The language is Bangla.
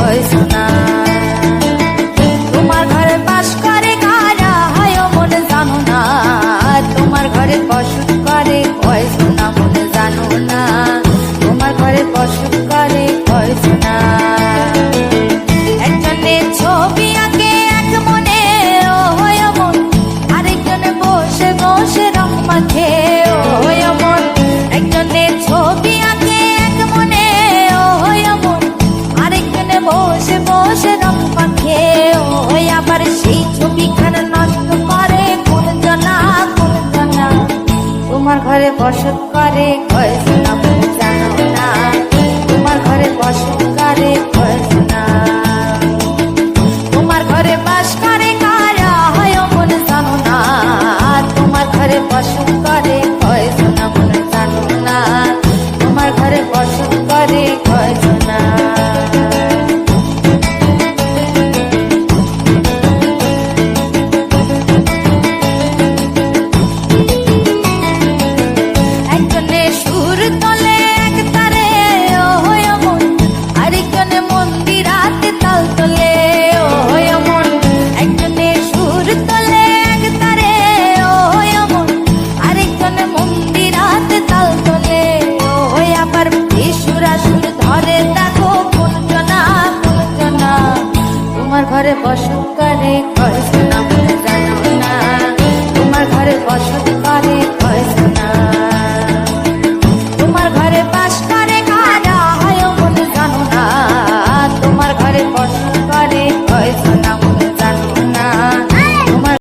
কয় শোনা তোমার ঘরে বাস করে কারা? হয় জানো না। তোমার ঘরে করে না জানো না। তোমার ঘরে করে সেরম পথে ওই আবার সেই ছবিখান নষ্ট করে কোন জনা কোন জনা। তোমার ঘরে বসত করে কয়েছে না। তোমার ঘরে বাস করে বসত করে কয়েছ না জানো না। তোমার ঘরে বসত করে কয়েছ না তোমার ঘরে বাস করে কারা হয় মন জানো না। তোমার ঘরে বসত করে কয়েছ না